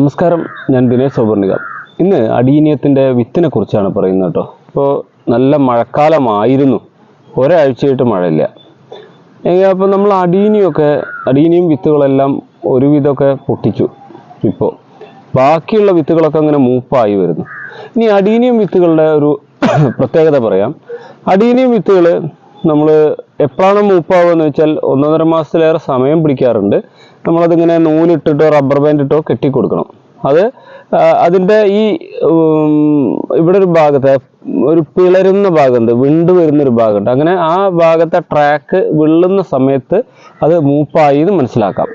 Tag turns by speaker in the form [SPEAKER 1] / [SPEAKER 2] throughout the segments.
[SPEAKER 1] നമസ്കാരം ഞാൻ ദിനേശ് സൗപർണിക ഇന്ന് അടീനിയത്തിന്റെ വിത്തിനെ കുറിച്ചാണ് പറയുന്നത് കേട്ടോ. ഇപ്പോൾ നല്ല മഴക്കാലമായിരുന്നു. ഒരാഴ്ചയായിട്ട് മഴയില്ല. അപ്പോൾ നമ്മൾ അടീനിയൊക്കെ അടീനിയും വിത്തുകളെല്ലാം ഒരുവിധമൊക്കെ പൊട്ടിച്ചു ഇപ്പോൾ ബാക്കിയുള്ള വിത്തുകളൊക്കെ അങ്ങനെ മൂപ്പായി വരുന്നു. ഇനി അടീനിയം വിത്തുകളുടെ ഒരു പ്രത്യേകത പറയാം. അടീനിയം വിത്തുകൾ നമ്മൾ എപ്പോഴാണ് മൂപ്പാവുക എന്ന് വെച്ചാൽ ഒന്നൊന്നര മാസത്തിലേറെ സമയം പിടിക്കാറുണ്ട്. നമ്മളതിങ്ങനെ നൂലിട്ടിട്ടോ റബ്ബർ ബാൻഡ് ഇട്ടോ കെട്ടിക്കൊടുക്കണം. അത് അതിന്റെ ഈ ഇവിടെ ഒരു ഭാഗത്ത് ഒരു പിളരുന്ന ഭാഗമുണ്ട് വിണ്ട് വരുന്നൊരു ഭാഗമുണ്ട്. അങ്ങനെ ആ ഭാഗത്തെ ട്രാക്ക് വിള്ളുന്ന സമയത്ത് അത് മൂപ്പായി എന്ന് മനസ്സിലാക്കാം.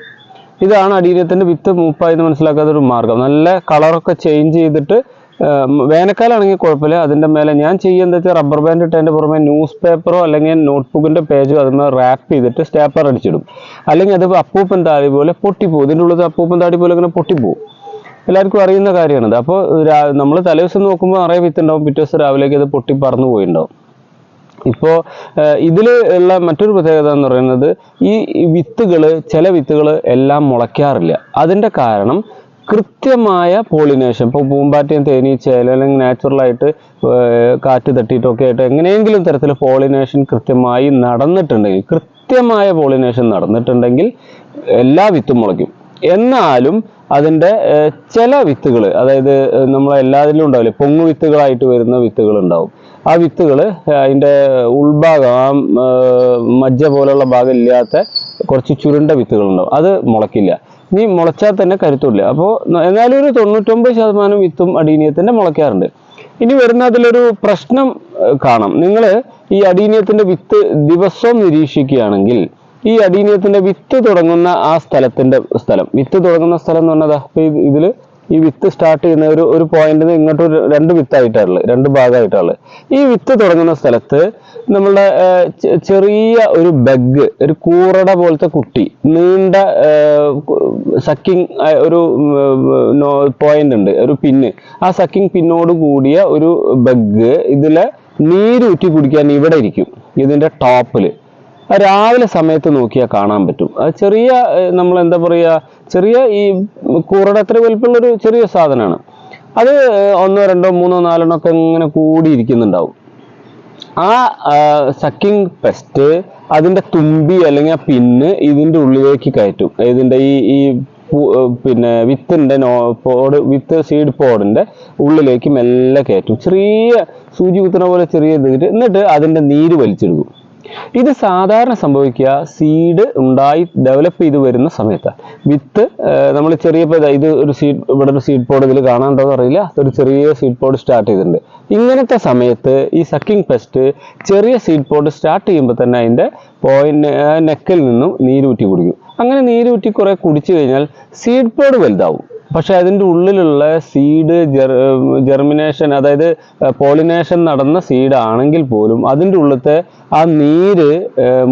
[SPEAKER 1] ഇതാണ് അടീനത്തിന്റെ വിത്ത് മൂപ്പായി എന്ന് മനസ്സിലാക്കാത്ത ഒരു മാർഗം നല്ല കളറൊക്കെ ചേഞ്ച് ചെയ്തിട്ട് വേനൽക്കാലാണെങ്കിൽ കുഴപ്പമില്ല. അതിന്റെ മേലെ ഞാൻ ചെയ്യുന്നത് വെച്ചാൽ റബ്ബർ ബാൻഡ് ഇട്ടതിന്റെ പുറമെ ന്യൂസ് പേപ്പറോ അല്ലെങ്കിൽ നോട്ട്ബുക്കിന്റെ പേജോ അതിന്മേൽ റാപ്പ് ചെയ്തിട്ട് സ്റ്റേപ്പർ അടിച്ചിടും. അല്ലെങ്കിൽ അത് അപ്പൂപ്പൻ താടി പോലെ പൊട്ടിപ്പോകും ഇതിന്റെ ഉള്ളത് അപ്പൂപ്പൻ താടി പോലെ ഇങ്ങനെ പൊട്ടിപ്പോകും എല്ലാവർക്കും അറിയുന്ന കാര്യമാണിത്. അപ്പോൾ നമ്മൾ തലേദിവസം നോക്കുമ്പോൾ നിറയെ വിത്തുണ്ടാവും പിറ്റേ ദിവസം രാവിലേക്ക് അത് പൊട്ടി പറന്നു പോയിട്ടുണ്ടാവും. ഇപ്പോൾ ഇതിൽ ഉള്ള മറ്റൊരു പ്രത്യേകത എന്ന് പറയുന്നത് ഈ വിത്തുകൾ ചില വിത്തുകൾ എല്ലാം മുളയ്ക്കാറില്ല. അതിന്റെ കാരണം കൃത്യമായ പോളിനേഷൻ ഇപ്പോൾ പൂമ്പാറ്റയും തേനീച്ചയായാലും അല്ലെങ്കിൽ നാച്ചുറലായിട്ട് കാറ്റ് തട്ടിയിട്ടൊക്കെ ആയിട്ട് എങ്ങനെയെങ്കിലും തരത്തിൽ പോളിനേഷൻ കൃത്യമായി നടന്നിട്ടുണ്ടെങ്കിൽ കൃത്യമായ പോളിനേഷൻ നടന്നിട്ടുണ്ടെങ്കിൽ എല്ലാ വിത്തും മുളയ്ക്കും. എന്നാലും അതിന്റെ ചില വിത്തുകൾ അതായത് നമ്മൾ എല്ലാത്തിലും ഉണ്ടാവില്ലേ പൊങ്ങു വിത്തുകളായിട്ട് വരുന്ന വിത്തുകൾ ഉണ്ടാവും ആ വിത്തുകൾ അതിന്റെ ഉൾഭാഗം ആ മജ്ജ പോലുള്ള ഭാഗം ഇല്ലാത്ത കുറച്ച് ചുരുണ്ട വിത്തുകളുണ്ടാവും. അത് മുളക്കില്ല ഇനി മുളച്ചാൽ തന്നെ കരുത്തില്ല അപ്പോൾ എന്നാലും ഒരു തൊണ്ണൂറ്റൊമ്പത് ശതമാനം വിത്തും അടീനിയത്തിന്റെ മുളയ്ക്കാറുണ്ട്. ഇനി വരുന്ന അതിലൊരു പ്രശ്നം കാണാം. നിങ്ങൾ ഈ അടീനിയത്തിന്റെ വിത്ത് ദിവസവും നിരീക്ഷിക്കുകയാണെങ്കിൽ ഈ അടീനിയത്തിന്റെ വിത്ത് തുടങ്ങുന്ന ആ സ്ഥലത്തിന്റെ സ്ഥലം. വിത്ത് തുടങ്ങുന്ന സ്ഥലം എന്ന് പറഞ്ഞാൽ അപ്പൊ ഇതിൽ ഈ വിത്ത് സ്റ്റാർട്ട് ചെയ്യുന്ന ഒരു ഒരു പോയിന്റിൽ ഇങ്ങോട്ട് ഒരു രണ്ട് വിത്തായിട്ടാണുള്ളത്. രണ്ട് ഭാഗമായിട്ടാണുള്ളത്. ഈ വിത്ത് തുടങ്ങുന്ന സ്ഥലത്ത് നമ്മളുടെ ചെറിയ ഒരു ബഗ് ഒരു കൂറട പോലത്തെ കുട്ടി നീണ്ട സക്കിങ് ഒരു പോയിന്റ് ഉണ്ട് ഒരു പിന്ന് ആ സക്കിങ് പിന്നോട് കൂടിയ ഒരു ബഗ് ഇതിലെ നീരൂറ്റി കുടിക്കാൻ ഇവിടെ ഇരിക്കും. ഇതിന്റെ ടോപ്പിൽ രാവിലെ സമയത്ത് നോക്കിയാൽ കാണാൻ പറ്റും. അത് ചെറിയ നമ്മൾ എന്താ പറയുക ചെറിയ ഈ കൂറടത്ര അത്ര വലിപ്പമുള്ള ഒരു ചെറിയ സാധനമാണ് അത് ഒന്നോ രണ്ടോ മൂന്നോ നാലെണ്ണോ ഒക്കെ ഇങ്ങനെ കൂടിയിരിക്കുന്നുണ്ടാവും. ആ സക്കിംഗ് പെസ്റ്റ് അതിന്റെ തുമ്പി അല്ലെങ്കിൽ ആ പിന്ന് ഇതിന്റെ ഉള്ളിലേക്ക് കയറ്റും. ഇതിന്റെ ഈ ഈ പിന്നെ വിത്തിന്റെ നോ പോഡ് വിത്ത് സീഡ് പോഡിന്റെ ഉള്ളിലേക്ക് മെല്ലെ കയറ്റും. ചെറിയ സൂചി കുത്തുന്ന പോലെ ചെറിയ ഇത് എന്നിട്ട് അതിന്റെ നീര് വലിച്ചെടുക്കും ഇത് സാധാരണ സംഭവിക്കുക സീഡ് ഉണ്ടായി ഡെവലപ്പ് ചെയ്ത് വരുന്ന സമയത്ത്. വിത്ത് നമ്മൾ ചെറിയ ഇത് ഒരു സീഡ് ഇവിടെ ഒരു സീഡ് പോഡ് ഇതിൽ കാണാനുണ്ടോ അറിയില്ല. ഒരു ചെറിയ സീഡ് പോഡ് സ്റ്റാർട്ട് ചെയ്തിട്ടുണ്ട്. ഇങ്ങനത്തെ സമയത്ത് ഈ സക്കിംഗ് പെസ്റ്റ് ചെറിയ സീഡ് പോഡ് സ്റ്റാർട്ട് ചെയ്യുമ്പോൾ തന്നെ അതിന്റെ പോയിന്റ് നെക്കിൽ നിന്നും നീരൂറ്റി കുടിക്കും. അങ്ങനെ നീരൂറ്റി കുറെ കുടിച്ചു കഴിഞ്ഞാൽ സീഡ് പോഡ് വലുതാവും. പക്ഷെ അതിന്റെ ഉള്ളിലുള്ള സീഡ് ജെർമിനേഷൻ അതായത് പോളിനേഷൻ നടന്ന സീഡ് ആണെങ്കിൽ പോലും അതിന്റെ ഉള്ളത്തെ ആ നീര്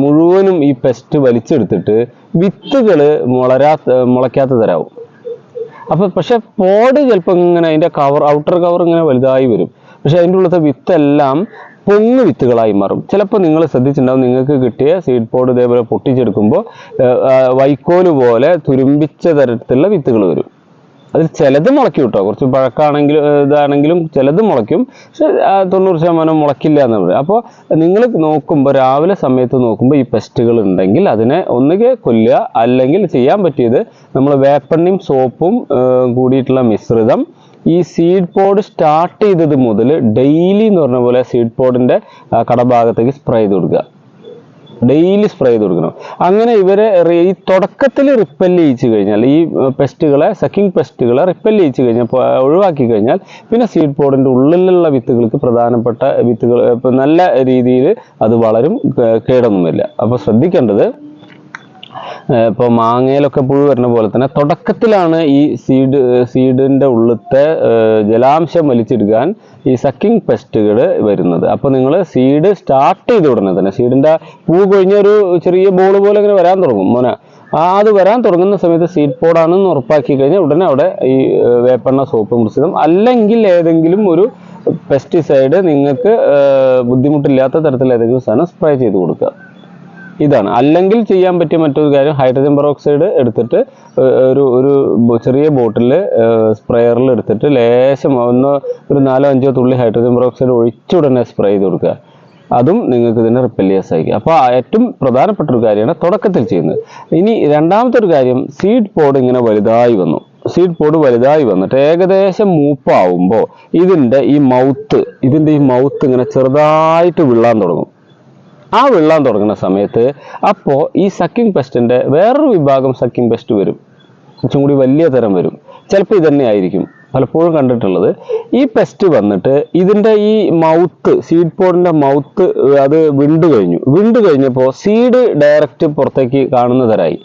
[SPEAKER 1] മുഴുവനും ഈ പെസ്റ്റ് വലിച്ചെടുത്തിട്ട് വിത്തുകൾ മുളരാ മുളയ്ക്കാത്ത തരാവും അപ്പൊ പക്ഷേ പോഡ് ചിലപ്പോൾ ഇങ്ങനെ അതിന്റെ കവർ ഔട്ടർ കവർ ഇങ്ങനെ വലുതായി വരും. പക്ഷേ അതിന്റെ ഉള്ളത്തെ വിത്തെല്ലാം പൊങ്ങ് വിത്തുകളായി മാറും. ചിലപ്പോൾ നിങ്ങൾ ശ്രദ്ധിച്ചിട്ടുണ്ടാവും നിങ്ങൾക്ക് കിട്ടിയ സീഡ് പോഡ് ഇതേപോലെ പൊട്ടിച്ചെടുക്കുമ്പോൾ വൈക്കോൽ പോലെ തുരുമ്പിച്ച തരത്തിലുള്ള വിത്തുകൾ വരും. അതിൽ ചിലത് മുളയ്ക്കും കേട്ടോ കുറച്ച് പഴക്കാണെങ്കിലും ഇതാണെങ്കിലും ചിലത് മുളയ്ക്കും. പക്ഷെ തൊണ്ണൂറ് ശതമാനം മുളയ്ക്കില്ല എന്ന് പറയും. അപ്പോൾ നിങ്ങൾ നോക്കുമ്പോൾ രാവിലെ സമയത്ത് നോക്കുമ്പോൾ ഈ പെസ്റ്റുകൾ ഉണ്ടെങ്കിൽ അതിനെ ഒന്നുകിൽ കൊല്ലുക അല്ലെങ്കിൽ ചെയ്യാൻ പറ്റിയത് നമ്മൾ വേപ്പെണ്ണയും സോപ്പും കൂടിയിട്ടുള്ള മിശ്രിതം ഈ സീഡ് പോഡ് സ്റ്റാർട്ട് ചെയ്തത് മുതൽ ഡെയിലി എന്ന് പറഞ്ഞ പോലെ സീഡ് പോഡിന്റെ കടഭാഗത്തേക്ക് സ്പ്രേ ചെയ്ത് കൊടുക്കുക. ഡെയിലി സ്പ്രേ ചെയ്ത് കൊടുക്കണം. അങ്ങനെ ഇവരെ ഈ തുടക്കത്തിൽ റിപ്പൽ ചെയ്യിച്ചു കഴിഞ്ഞാൽ ഈ പെസ്റ്റുകളെ സക്കിംഗ് പെസ്റ്റുകളെ റിപ്പൽ ചെയ്യിച്ചു കഴിഞ്ഞാൽ ഒഴിവാക്കി കഴിഞ്ഞാൽ പിന്നെ സീഡ് പോഡിന്റെ ഉള്ളിലുള്ള വിത്തുകൾക്ക് പ്രധാനപ്പെട്ട വിത്തുകൾ നല്ല രീതിയിൽ അത് വളരും കേടൊന്നുമില്ല. അപ്പോൾ ശ്രദ്ധിക്കേണ്ടത് ഇപ്പോൾ മാങ്ങയിലൊക്കെ പുഴു വരുന്ന പോലെ തന്നെ തുടക്കത്തിലാണ് ഈ സീഡ് സീഡിന്റെ ഉള്ളിലത്തെ ജലാംശം വലിച്ചെടുക്കാൻ ഈ സക്കിംഗ് പെസ്റ്റുകൾ വരുന്നത്. അപ്പോൾ നിങ്ങൾ സീഡ് സ്റ്റാർട്ട് ചെയ്ത് ഉടനെ തന്നെ സീഡിന്റെ പൂ കൊഴിഞ്ഞ ഒരു ചെറിയ ബോൾ പോലെ ഇങ്ങനെ വരാൻ തുടങ്ങും. മോനെ ആ അത് വരാൻ തുടങ്ങുന്ന സമയത്ത് സീഡ് പോഡാണെന്ന് ഉറപ്പാക്കി കഴിഞ്ഞാൽ ഉടനെ അവിടെ ഈ വേപ്പെണ്ണ സോപ്പ് മിശ്രിതം അല്ലെങ്കിൽ ഏതെങ്കിലും ഒരു പെസ്റ്റിസൈഡ് നിങ്ങൾക്ക് ബുദ്ധിമുട്ടില്ലാത്ത തരത്തിൽ ഏതെങ്കിലും സാധനം സ്പ്രേ ചെയ്ത് കൊടുക്കുക. ഇതാണ്. അല്ലെങ്കിൽ ചെയ്യാൻ പറ്റിയ മറ്റൊരു കാര്യം ഹൈഡ്രജൻ പെറോക്സൈഡ് എടുത്തിട്ട് ഒരു ഒരു ചെറിയ ബോട്ടിൽ സ്പ്രെയറിൽ എടുത്തിട്ട് ലേശം ഒന്ന് ഒരു നാലോ അഞ്ചോ തുള്ളി ഹൈഡ്രജൻ പെറോക്സൈഡ് ഒഴിച്ചുടനെ സ്പ്രേ ചെയ്ത് കൊടുക്കുക. അതും നിങ്ങൾക്ക് ഇതിനെ റിപ്പല്ലിയസ് ആയിരിക്കും അപ്പോൾ ഏറ്റവും പ്രധാനപ്പെട്ട ഒരു കാര്യമാണ് തുടക്കത്തിൽ ചെയ്യുന്നത്. ഇനി രണ്ടാമത്തെ ഒരു കാര്യം സീഡ് പോഡ് ഇങ്ങനെ വലുതായി വന്നു. സീഡ് പോഡ് വലുതായി വന്നിട്ട് ഏകദേശം മൂപ്പാവുമ്പോൾ ഇതിന്റെ ഈ മൗത്ത് ഇതിന്റെ ഈ മൗത്ത് ഇങ്ങനെ ചെറുതായിട്ട് വിള്ളാൻ തുടങ്ങും. ആ വെള്ളാൻ തുടങ്ങുന്ന സമയത്ത് അപ്പോൾ ഈ സക്കിംഗ് പെസ്റ്റിന്റെ വേറൊരു വിഭാഗം സക്കിംഗ് പെസ്റ്റ് വരും. കുറച്ചും കൂടി വലിയ തരം വരും. ചിലപ്പോൾ ഇതന്നെ തന്നെ ആയിരിക്കും. പലപ്പോഴും കണ്ടിട്ടുള്ളത്. ഈ പെസ്റ്റ് വന്നിട്ട് ഇതിന്റെ ഈ മൗത്ത് സീഡ് പോഡിന്റെ മൗത്ത് അത് വിണ്ടു കഴിഞ്ഞു. വിണ്ടു കഴിഞ്ഞപ്പോൾ സീഡ് ഡയറക്റ്റ് പുറത്തേക്ക് കാണുന്ന തരായി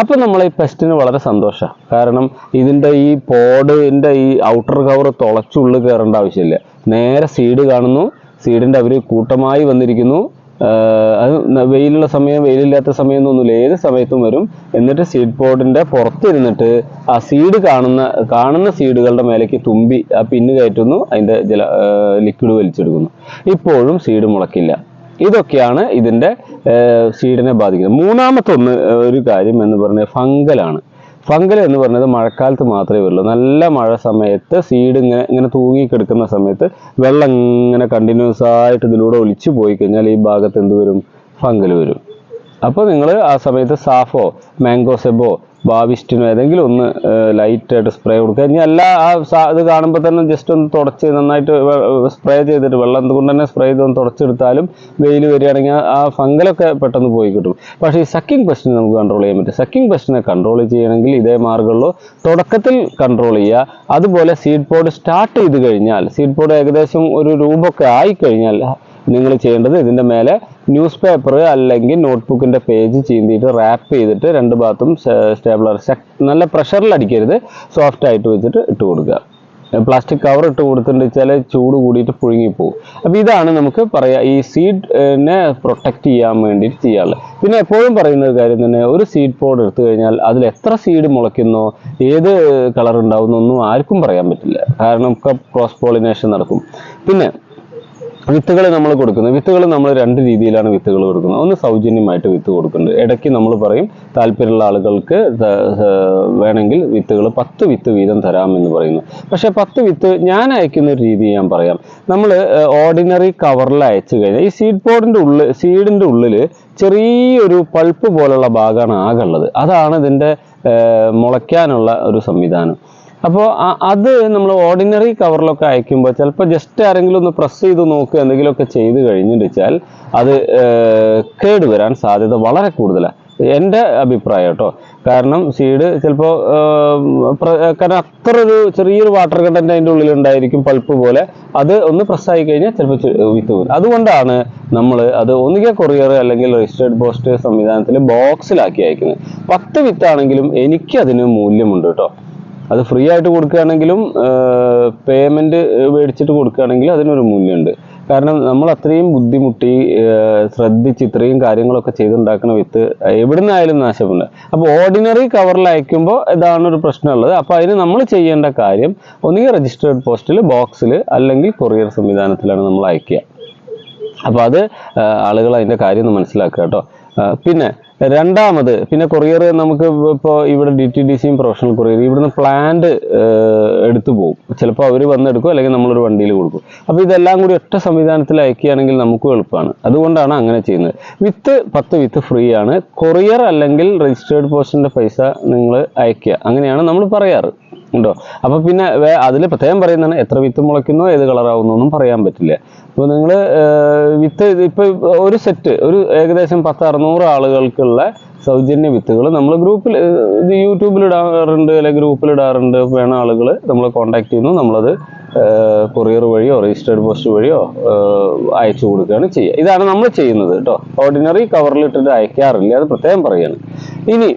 [SPEAKER 1] അപ്പോൾ നമ്മൾ ഈ പെസ്റ്റിന് വളരെ സന്തോഷമാണ് കാരണം ഇതിന്റെ ഈ പോഡിന്റെ ഈ ഔട്ടർ കവർ തുളച്ചുള്ളിൽ കയറേണ്ട ആവശ്യമില്ല. നേരെ സീഡ് കാണുന്നു. സീഡിന്റെ അവർ കൂട്ടമായി വന്നിരിക്കുന്നു. അത് വെയിലുള്ള സമയം വെയിലില്ലാത്ത സമയം എന്നൊന്നുമില്ല ഏത് സമയത്തും വരും. എന്നിട്ട് സീഡ് പോഡിന്റെ പുറത്തിരുന്നിട്ട് ആ സീഡ് കാണുന്ന കാണുന്ന സീഡുകളുടെ മേലേക്ക് തുമ്പി ആ പിന്ന് കയറ്റുന്നു. അതിന്റെ ജല ലിക്വിഡ് വലിച്ചെടുക്കുന്നു. ഇപ്പോഴും സീഡ് മുളക്കില്ല ഇതൊക്കെയാണ് ഇതിന്റെ സീഡിനെ ബാധിക്കുന്നത്. മൂന്നാമത്തെ ഒന്ന് ഒരു കാര്യം എന്ന് പറഞ്ഞാൽ ഫംഗലാണ് ഫംഗൽ എന്ന് പറഞ്ഞത് മഴക്കാലത്ത് മാത്രമേ വരുള്ളൂ. നല്ല മഴ സമയത്ത് സീഡ് ഇങ്ങനെ ഇങ്ങനെ തൂങ്ങിക്കിടക്കുന്ന സമയത്ത് വെള്ളം ഇങ്ങനെ കണ്ടിന്യൂസ് ആയിട്ട് ഇതിലൂടെ ഒലിച്ചു പോയി കഴിഞ്ഞാൽ ഈ ഭാഗത്ത് എന്ത് വരും? ഫംഗൽ വരും. അപ്പോൾ നിങ്ങൾ ആ സമയത്ത് സാഫോ മാംഗോ സെബോ ബാവിസ്റ്റിനോ ഏതെങ്കിലും ഒന്ന് ലൈറ്റായിട്ട് സ്പ്രേ കൊടുക്കുക. ഇനി അല്ല ആ ഇത് കാണുമ്പോൾ തന്നെ ജസ്റ്റ് ഒന്ന് തുടച്ച് നന്നായിട്ട് സ്പ്രേ ചെയ്തിട്ട് വെള്ളം എന്തുകൊണ്ട് തന്നെ സ്പ്രേ ചെയ്ത് ഒന്ന് തുടച്ചെടുത്താലും വെയിൽ വരികയാണെങ്കിൽ ആ- ആ ഫംഗലൊക്കെ പെട്ടെന്ന് പോയി കിട്ടും. പക്ഷേ ഈ സക്കിംഗ് പെസ്റ്റിനെ നമുക്ക് കൺട്രോൾ ചെയ്യാൻ പറ്റും. സക്കിംഗ് പെസ്റ്റിനെ കൺട്രോൾ ചെയ്യണമെങ്കിൽ ഇതേ മാർഗമുള്ളൂ തുടക്കത്തിൽ കൺട്രോൾ ചെയ്യുക. അതുപോലെ സീഡ് പോഡ് സ്റ്റാർട്ട് ചെയ്ത് കഴിഞ്ഞാൽ സീഡ് പോഡ് ഏകദേശം ഒരു രൂപമൊക്കെ ആയിക്കഴിഞ്ഞാൽ നിങ്ങൾ ചെയ്യേണ്ടത് ഇതിന്റെ മേലെ ന്യൂസ് പേപ്പർ അല്ലെങ്കിൽ നോട്ട്ബുക്കിന്റെ പേജ് ചീന്തിയിട്ട് റാപ്പ് ചെയ്തിട്ട് രണ്ട് ഭാഗത്തും സ്റ്റേബിളർ നല്ല പ്രഷറിൽ അടിക്കരുത്. സോഫ്റ്റ് ആയിട്ട് വെച്ചിട്ട് ഇട്ട് കൊടുക്കുക. പ്ലാസ്റ്റിക് കവർ ഇട്ട് കൊടുത്തിട്ടുണ്ട് വെച്ചാൽ ചൂട് കൂടിയിട്ട് പുഴുങ്ങിപ്പോവും. അപ്പോൾ ഇതാണ് നമുക്ക് പറയാം ഈ സീഡിനെ പ്രൊട്ടക്റ്റ് ചെയ്യാൻ വേണ്ടിയിട്ട് ചെയ്യാറുള്ളത് പിന്നെ എപ്പോഴും പറയുന്ന ഒരു കാര്യം തന്നെ ഒരു സീഡ് പോഡ് എടുത്തു കഴിഞ്ഞാൽ അതിൽ എത്ര സീഡ് മുളയ്ക്കുന്നോ ഏത് കളർ ഉണ്ടാവുന്നൊന്നും ആർക്കും പറയാൻ പറ്റില്ല. കാരണം ഒക്കെ ക്രോസ് പോളിനേഷൻ നടക്കും. പിന്നെ വിത്തുകൾ നമ്മൾ കൊടുക്കുന്നത്. വിത്തുകൾ നമ്മൾ രണ്ട് രീതിയിലാണ് വിത്തുകൾ കൊടുക്കുന്നത്. ഒന്ന് സൗജന്യമായിട്ട് വിത്ത് കൊടുക്കുന്നുണ്ട്. ഇടയ്ക്ക് നമ്മൾ പറയും താല്പര്യമുള്ള ആളുകൾക്ക് വേണമെങ്കിൽ വിത്തുകൾ പത്ത് വിത്ത് വീതം തരാമെന്ന് പറയുന്നു. പക്ഷേ പത്ത് വിത്ത് ഞാൻ അയക്കുന്ന ഒരു രീതി ഞാൻ പറയാം. നമ്മൾ ഓർഡിനറി കവറിൽ അയച്ചു കഴിഞ്ഞാൽ ഈ സീഡ് പോഡിന്റെ ഉള്ളിൽ സീഡിന്റെ ഉള്ളിൽ ചെറിയൊരു പൾപ്പ് പോലുള്ള ഭാഗമാണ് ആകെ ഉള്ളത് അതാണ് ഇതിന്റെ മുളയ്ക്കാനുള്ള ഒരു സംവിധാനം. അപ്പോൾ അത് നമ്മൾ ഓർഡിനറി കവറിലൊക്കെ അയക്കുമ്പോൾ ചിലപ്പോൾ ജസ്റ്റ് ആരെങ്കിലും ഒന്ന് പ്രസ് ചെയ്ത് നോക്കുക എന്തെങ്കിലുമൊക്കെ ചെയ്ത് കഴിഞ്ഞിട്ട് വെച്ചാൽ അത് കേട് വരാൻ സാധ്യത വളരെ കൂടുതലാണ് എന്റെ അഭിപ്രായം കേട്ടോ. കാരണം സീഡ് ചിലപ്പോൾ കാരണം അത്ര ഒരു ചെറിയൊരു വാട്ടർ കണ്ടന്റ് അതിന്റെ ഉള്ളിൽ ഉണ്ടായിരിക്കും പൾപ്പ് പോലെ. അത് ഒന്ന് പ്രസ്സായി കഴിഞ്ഞാൽ ചിലപ്പോൾ വിത്ത് പോകും അതുകൊണ്ടാണ് നമ്മൾ അത് ഒന്നുകിൽ കൊറിയർ അല്ലെങ്കിൽ രജിസ്റ്റേർഡ് പോസ്റ്റ് സംവിധാനത്തിൽ ബോക്സിലാക്കി അയക്കുന്നത്. പത്ത് വിത്താണെങ്കിലും എനിക്ക് അതിന് മൂല്യമുണ്ട് കേട്ടോ. അത് ഫ്രീ ആയിട്ട് കൊടുക്കുകയാണെങ്കിലും പേയ്മെന്റ് മേടിച്ചിട്ട് കൊടുക്കുകയാണെങ്കിലും അതിനൊരു മൂല്യമുണ്ട്. കാരണം നമ്മൾ അത്രയും ബുദ്ധിമുട്ടി ശ്രദ്ധിച്ച് ഇത്രയും കാര്യങ്ങളൊക്കെ ചെയ്തുണ്ടാക്കുന്ന വിത്ത് എവിടെ നിന്നായാലും നാശമുണ്ട് അപ്പോൾ ഓർഡിനറി കവറിൽ അയക്കുമ്പോൾ ഇതാണ് ഒരു പ്രശ്നമുള്ളത്. അപ്പോൾ അതിന് നമ്മൾ ചെയ്യേണ്ട കാര്യം ഒന്നുകിൽ രജിസ്റ്റേർഡ് പോസ്റ്റിൽ ബോക്സിൽ അല്ലെങ്കിൽ കൊറിയർ സംവിധാനത്തിലാണ് നമ്മൾ അയക്കുക. അപ്പോൾ അത് ആളുകൾ അതിന്റെ കാര്യം ഒന്ന് മനസ്സിലാക്കുക കേട്ടോ. പിന്നെ രണ്ടാമത് പിന്നെ കൊറിയർ നമുക്ക് ഇപ്പോൾ ഇവിടെ ഡി ടി ഡി സിയും പ്രൊഫഷണൽ കൊറിയർ ഇവിടുന്ന് പ്ലാന്റ് എടുത്തു പോകും ചിലപ്പോൾ അവർ വന്നെടുക്കും അല്ലെങ്കിൽ നമ്മളൊരു വണ്ടിയിൽ കൊടുക്കും. അപ്പോൾ ഇതെല്ലാം കൂടി ഒറ്റ സംവിധാനത്തിൽ അയക്കുകയാണെങ്കിൽ നമുക്കും എളുപ്പമാണ്. അതുകൊണ്ടാണ് അങ്ങനെ ചെയ്യുന്നത്. വിത്ത് പത്ത് വിത്ത് ഫ്രീ ആണ്. കൊറിയർ അല്ലെങ്കിൽ രജിസ്റ്റേർഡ് പോസ്റ്റിന്റെ പൈസ നിങ്ങൾ അയക്കുക. അങ്ങനെയാണ് നമ്മൾ പറയാറ്. ഉണ്ടോ? അപ്പൊ പിന്നെ അതിൽ പ്രത്യേകം പറയുന്നതാണ് എത്ര വിത്ത് മുളയ്ക്കുന്നു ഏത് കളറാവുന്നു ഒന്നും പറയാൻ പറ്റില്ല. അപ്പോൾ നിങ്ങൾ വിത്ത് ഇപ്പൊ ഒരു സെറ്റ് ഒരു ഏകദേശം പത്ത് അറുന്നൂറ് ആളുകൾക്കുള്ള സൗജന്യ വിത്തുകൾ നമ്മൾ ഗ്രൂപ്പിൽ യൂട്യൂബിൽ ഇടാറുണ്ട് അല്ലെങ്കിൽ ഗ്രൂപ്പിൽ ഇടാറുണ്ട് വേണ ആളുകൾ നമ്മൾ കോൺടാക്ട് ചെയ്യുന്നു നമ്മളത് കൊറിയർ വഴിയോ രജിസ്റ്റേർഡ് പോസ്റ്റ് വഴിയോ അയച്ചു കൊടുക്കുകയാണ് ചെയ്യുക. ഇതാണ് നമ്മൾ ചെയ്യുന്നത് കേട്ടോ. ഓർഡിനറി കവറിൽ ഇട്ടിട്ട് അയക്കാറില്ല അത് പ്രത്യേകം പറയാണ് ഇനി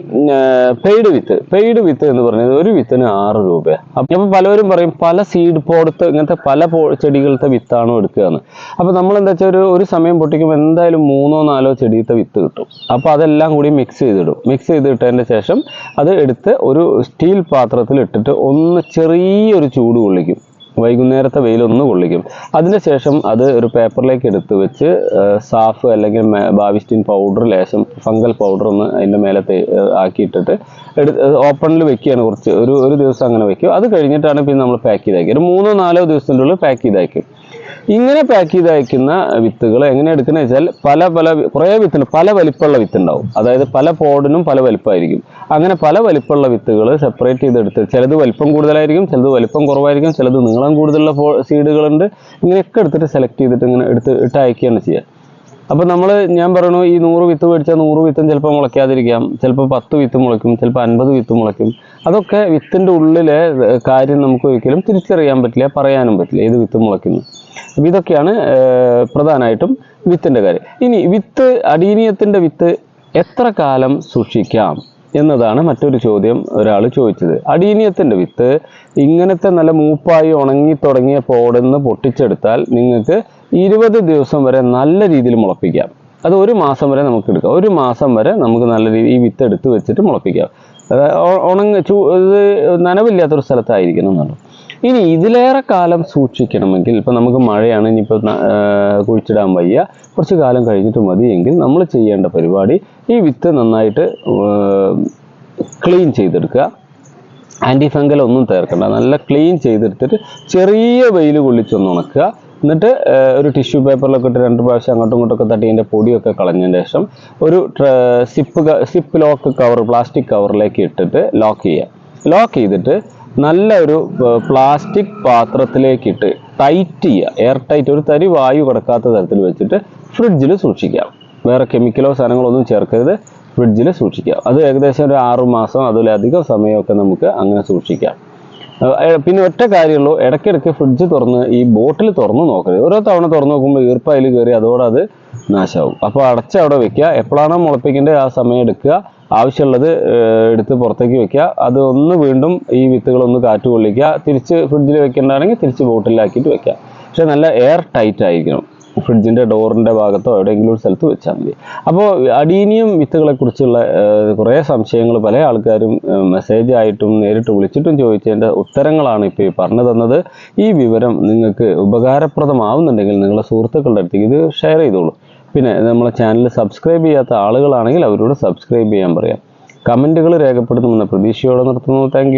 [SPEAKER 1] പെയ്ഡ് വിത്ത് പെയ്ഡ് വിത്ത് എന്ന് പറയുന്നത് ഒരു വിത്തിന് ആറ് രൂപയാണ് അപ്പം പലരും പറയും പല സീഡ് പോടത്ത് ഇങ്ങനത്തെ പല ചെടികളുടെ വിത്താണ് വിത്താണോ എടുക്കുകയെന്ന് അപ്പോൾ നമ്മൾ എന്താ വെച്ചാൽ ഒരു ഒരു സമയം പൊട്ടിക്കുമ്പോൾ എന്തായാലും മൂന്നോ നാലോ ചെടിയത്തെ വിത്ത് കിട്ടും. അപ്പോൾ അതെല്ലാം കൂടി മിക്സ് ചെയ്തിടും. മിക്സ് ചെയ്തിട്ടതിന്റെ ശേഷം അത് എടുത്ത് ഒരു സ്റ്റീൽ പാത്രത്തിൽ ഇട്ടിട്ട് ഒന്ന് ചെറിയൊരു ചൂട് കൊള്ളിക്കും. വൈകുന്നേരത്തെ വെയിലൊന്ന് കൊള്ളിക്കും. അതിനുശേഷം അത് ഒരു പേപ്പറിലേക്ക് എടുത്ത് വെച്ച് സാഫ് അല്ലെങ്കിൽ ബാവിസ്റ്റിൻ പൗഡർ ലേശം ഫംഗൽ പൗഡർ ഒന്ന് അതിന്റെ മേലെ ആക്കിയിട്ടിട്ട് എടുത്ത് ഓപ്പണിൽ വെക്കുകയാണ് കുറച്ച്. ഒരു ഒരു ദിവസം അങ്ങനെ വെക്കും. അത് കഴിഞ്ഞിട്ടാണ് പിന്നെ നമ്മൾ പാക്ക് ചെയ്താക്കി ഒരു മൂന്നോ നാലോ ദിവസത്തിന്റെ ഉള്ളിൽ പാക്ക് ചെയ്ത് അയക്കും ഇങ്ങനെ പാക്ക് ചെയ്ത് അയക്കുന്ന വിത്തുകൾ എങ്ങനെ എടുക്കുന്നത് വെച്ചാൽ പല പല കുറേ വിത്തുണ്ട് പല വലിപ്പമുള്ള വിത്തുണ്ടാവും. അതായത് പല പോഡിനും പല വലിപ്പമായിരിക്കും. അങ്ങനെ പല വലിപ്പമുള്ള വിത്തുകൾ സെപ്പറേറ്റ് ചെയ്തെടുത്ത് ചിലത് വലിപ്പം കൂടുതലായിരിക്കും ചിലത് വലിപ്പം കുറവായിരിക്കും ചിലത് നീളം കൂടുതലുള്ള സീഡുകളുണ്ട് ഇങ്ങനെയൊക്കെ എടുത്തിട്ട് സെലക്ട് ചെയ്തിട്ട് ഇങ്ങനെ എടുത്ത് ഇട്ട് അയക്കുകയാണ് ചെയ്യുക. അപ്പോൾ നമ്മൾ ഞാൻ പറയണു ഈ നൂറ് വിത്ത് മേടിച്ചാൽ നൂറ് വിത്തും ചിലപ്പോൾ മുളയ്ക്കാതിരിക്കാം. ചിലപ്പോൾ പത്ത് വിത്ത് മുളയ്ക്കും ചിലപ്പോൾ അൻപത് വിത്ത് മുളയ്ക്കും. അതൊക്കെ വിത്തിന്റെ ഉള്ളിലെ കാര്യം നമുക്ക് ഒരിക്കലും തിരിച്ചറിയാൻ പറ്റില്ല പറയാനും പറ്റില്ല ഏത് വിത്ത് മുളയ്ക്കുന്നു. അപ്പോൾ ഇതൊക്കെയാണ് പ്രധാനമായിട്ടും വിത്തിന്റെ കാര്യം. ഇനി വിത്ത് അടീനീയത്തിന്റെ വിത്ത് എത്ര കാലം സൂക്ഷിക്കാം എന്നതാണ് മറ്റൊരു ചോദ്യം ഒരാൾ ചോദിച്ചത്. അടീനിയത്തിന്റെ വിത്ത് ഇങ്ങനത്തെ നല്ല മൂപ്പായി ഉണങ്ങി തുടങ്ങിയ പോടെന്ന് പൊട്ടിച്ചെടുത്താൽ നിങ്ങൾക്ക് ഇരുപത് ദിവസം വരെ നല്ല രീതിയിൽ മുളപ്പിക്കാം. അത് ഒരു മാസം വരെ നമുക്ക് എടുക്കാം. ഒരു മാസം വരെ നമുക്ക് നല്ല രീതിയിൽ ഈ വിത്ത് എടുത്ത് വെച്ചിട്ട് മുളപ്പിക്കാം. ഉണങ്ങ ചൂ ഇത് നനവില്ലാത്തൊരു സ്ഥലത്തായിരിക്കണം എന്നുള്ളത്. ഇനി ഇതിലേറെ കാലം സൂക്ഷിക്കണമെങ്കിൽ ഇപ്പം നമുക്ക് മഴയാണ് ഇനിയിപ്പോൾ കുഴിച്ചിടാൻ വയ്യ കുറച്ച് കാലം കഴിഞ്ഞിട്ട് മതി എങ്കിൽ നമ്മൾ ചെയ്യേണ്ട പരിപാടി ഈ വിത്ത് നന്നായിട്ട് ക്ലീൻ ചെയ്തെടുക്കുക. ആന്റി ഫംഗൽ ഒന്നും ചേർക്കണ്ട നല്ല ക്ലീൻ ചെയ്തെടുത്തിട്ട് ചെറിയ വെയിൽ കൊള്ളിച്ചൊന്ന് ഉണക്കുക എന്നിട്ട് ഒരു ടിഷ്യൂ പേപ്പറിലൊക്കെ ഇട്ട് രണ്ട് പ്രാവശ്യം അങ്ങോട്ടും ഇങ്ങോട്ടൊക്കെ തട്ടി അതിന്റെ പൊടിയൊക്കെ കളഞ്ഞതിന് ശേഷം ഒരു zip zip lock cover plastic കവറിലേക്ക് ഇട്ടിട്ട് ലോക്ക് ചെയ്യുക. ലോക്ക് ചെയ്തിട്ട് നല്ല ഒരു പ്ലാസ്റ്റിക് പാത്രത്തിലേക്ക് ഇട്ട് ടൈറ്റ് ചെയ്യുക. എയർ ടൈറ്റ് ഒരു തരി വായു കിടക്കാത്ത തരത്തിൽ വെച്ചിട്ട് ഫ്രിഡ്ജിൽ സൂക്ഷിക്കാം. വേറെ കെമിക്കലോ സാധനങ്ങളോ ഒന്നും ചേർക്കരുത്. ഫ്രിഡ്ജിൽ സൂക്ഷിക്കാം. അത് ഏകദേശം ഒരു ആറു മാസം അതിലധികം സമയമൊക്കെ നമുക്ക് അങ്ങനെ സൂക്ഷിക്കാം. പിന്നെ ഒറ്റ കാര്യമുള്ളൂ ഇടയ്ക്കിടയ്ക്ക് ഫ്രിഡ്ജ് തുറന്ന് ഈ ബോട്ടിൽ തുറന്ന് നോക്കരുത്. ഓരോ തവണ തുറന്ന് നോക്കുമ്പോൾ ഈർപ്പ അതിൽ കയറി അതോടെ അത് നാശമാവും അപ്പോൾ അടച്ച് അവിടെ വെക്കുക. എപ്പോഴാണോ മുളപ്പിക്കേണ്ടത് ആ സമയം എടുക്കുക. ആവശ്യമുള്ളത് എടുത്ത് പുറത്തേക്ക് വെക്കുക. അത് ഒന്ന് വീണ്ടും ഈ വിത്തുകളൊന്ന് കാറ്റ് കൊള്ളിക്കുക തിരിച്ച് ഫ്രിഡ്ജിൽ വെക്കേണ്ടതാണെങ്കിൽ തിരിച്ച് ബോട്ടിലാക്കിയിട്ട് വെക്കുക. പക്ഷെ നല്ല എയർ ടൈറ്റ് ആയിരിക്കണം. ഫ്രിഡ്ജിന്റെ ഡോറിന്റെ ഭാഗത്തോ എവിടെയെങ്കിലും ഒരു സ്ഥലത്ത് വെച്ചാൽ മതി. അപ്പോൾ അടീനിയം വിത്തുകളെക്കുറിച്ചുള്ള കുറേ സംശയങ്ങൾ പല ആൾക്കാരും മെസ്സേജ് ആയിട്ടും നേരിട്ട് വിളിച്ചിട്ടും ചോദിച്ചതിന്റെ ഉത്തരങ്ങളാണ് ഇപ്പോൾ ഈ പറഞ്ഞു തന്നത്. ഈ വിവരം നിങ്ങൾക്ക് ഉപകാരപ്രദമാവുന്നുണ്ടെങ്കിൽ നിങ്ങളുടെ സുഹൃത്തുക്കളുടെ അടുത്തേക്ക് ഇത് ഷെയർ ചെയ്തോളൂ. പിന്നെ നമ്മളെ ചാനൽ സബ്സ്ക്രൈബ് ചെയ്യാത്ത ആളുകളാണെങ്കിൽ അവരോട് സബ്സ്ക്രൈബ് ചെയ്യാൻ പറയാം. കമന്റുകൾ രേഖപ്പെടുത്തുമെന്ന പ്രതീക്ഷയോടെ നിർത്തുന്നു. താങ്ക്